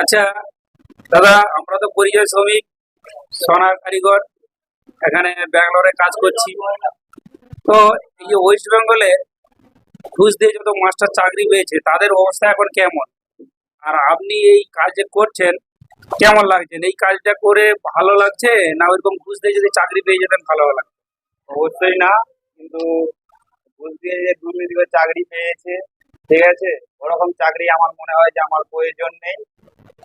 আচ্ছা দাদা, আমরা তো পরিযায়ী শ্রমিক, সোনার কারিগর, এখানে ব্যাঙ্গালোরে কাজ করছি। তো এই ওয়েস্ট বেঙ্গলে ঘুষ দিয়ে যত মাস্টার চাকরি পেয়েছে, তাদের অবস্থা এখন কেমন? আর আপনি এই কাজ করছেন, কেমন লাগছেন এই কাজটা করে ভালো লাগছে? না ওইরকম ঘুষ দিয়ে যদি চাকরি পেয়ে যেতেন ভালো লাগতো অবশ্যই না, কিন্তু ঘুষ দিয়ে যে দুর্নীতি করে চাকরি পেয়েছে, ঠিক আছে? ওরকম চাকরি আমার মনে হয় যে আমার প্রয়োজন নেই।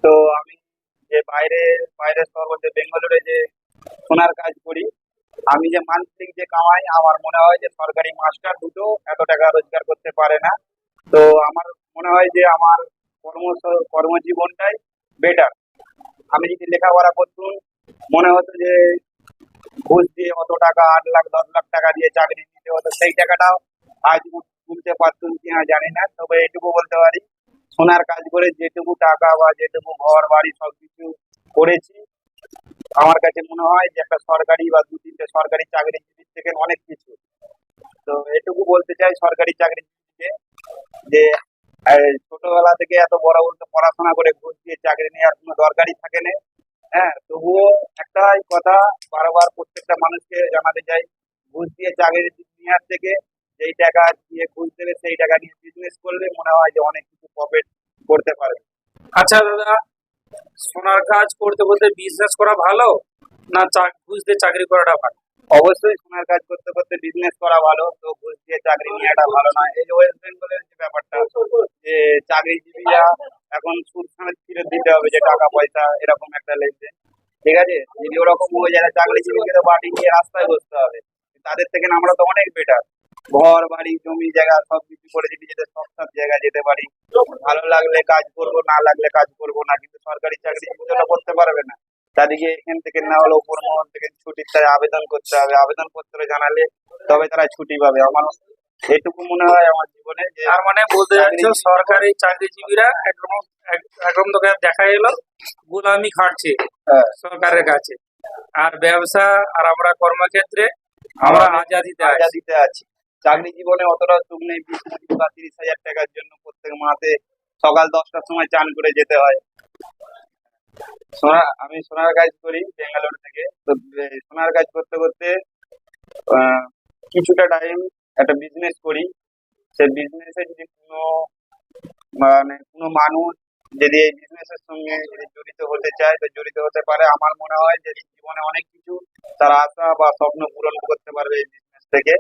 তো আমি যে বাইরে বাইরের শহর বেঙ্গালুরে যে সোনার কাজ করি আমি যে মান্থলিক যে কামাই, আমার মনে হয় যে সরকারি মাস্টার দুটো এত টাকা রোজগার করতে পারে না। তো আমার মনে হয় যে আমার কর্ম কর্মজীবনটাই বেটার আমি যদি লেখাপড়া করতুম, মনে হতো যে ঘুষ দিয়ে অত টাকা, আট লাখ, দশ লাখ টাকা দিয়ে চাকরি নিতে হতো, সেই টাকাটাও আজ তুলতে পারতুম কিনা জানি না, তবে এটুকু বলতে পারি সোনার কাজ করে যেটুকু টাকা বা যেটুকু ঘর, বাড়ি সবকিছু করেছি। আমার কাছে মনে হয় যে একটা সরকারি বা দু তিনটে সরকারি চাকরিজীবীর থেকে অনেক কিছু। তো এটুকু বলতে চাই সরকারি চাকরিজীবীকে যে ছোটবেলা থেকে এত বড় বলতে পড়াশোনা করে ঘুষ দিয়ে চাকরি নেওয়ার কোনো দরকারই থাকে না। হ্যাঁ তবুও একটাই কথা বারবার প্রত্যেকটা মানুষকে জানাতে চাই, ঘুষ দিয়ে চাকরি নেওয়ার থেকে যেই টাকা দিয়ে ঘুষ দেবে সেই টাকা নিয়ে বিজনেস করলে মনে হয় যে অনেক কিছু প্রফিট করতে পারবে আচ্ছা দাদা সোনার কাজ করতে করতে বিজনেস করা ভালো না ঘুষ দিয়ে চাকরি করাটা ভালো? অবশ্যই সোনার কাজ করতে করতে বিজনেস করা ভালো তো ঘুষ দিয়ে চাকরি নেওয়াটা ভালো নয়। এই যে ওয়েস্ট বেঙ্গলের যে ব্যাপারটা যে চাকরিজীবীরা এখন সুদ ফিরত দিতে হবে যে টাকা পয়সা এরকম একটা লেনদেন। ঠিক আছে? যদি ওরকম হয়ে যায় চাকরিজীবীকে তো বাড়ি নিয়ে রাস্তায় বসতে হবে। তাদের থেকে না আমরা তো অনেক বেটার ঘর বাড়ি জমি জায়গা সব কিছু করে যদি যেতে সব সব জায়গায় যেতে পারি। ভালো লাগলে কাজ করব না লাগলে কাজ করব না কিন্তু সরকারি চাকরি ওটা করতে পারবে না। তাদেরকে এখান থেকে না হলেও উপর মহল থেকে ছুটির তাই আবেদন করতে হবে। আবেদন পত্র জানালে তবে তারা ছুটি পাবে। আমার এটুকু মনে হয় আমার জীবনে তার মানে বলতে যাচ্ছ সরকারি চাকরিজীবীরা একদম এক- একদম তোকে দেখা এলো গোলামি খাটছে হ্যাঁ, সরকারের কাছে। আর ব্যবসা আর আমরা কর্মক্ষেত্রে আমরা আজাদিতে আজাদিতে আছি। চাকরি জীবনে অতটা সুখ নেই, বিশ পঁচিশ বা তিরিশ হাজার টাকার জন্য প্রত্যেক মাসে সকাল দশটার সময় চান করে যেতে হয়। সোনা, আমি সোনার কাজ করি বেঙ্গালোর থেকে। তো সোনার কাজ করতে করতে কিছুটা টাইম একটা বিজনেস করি। সেই বিজনেসে যদি কোনো মানে কোনো মানুষ যদি এই বিজনেসের সঙ্গে যদি জড়িত হতে চায়, তো জড়িত হতে পারে। আমার মনে হয় যে জীবনে অনেক কিছু তার আশা বা স্বপ্ন পূরণ করতে পারবে এই বিজনেস থেকে।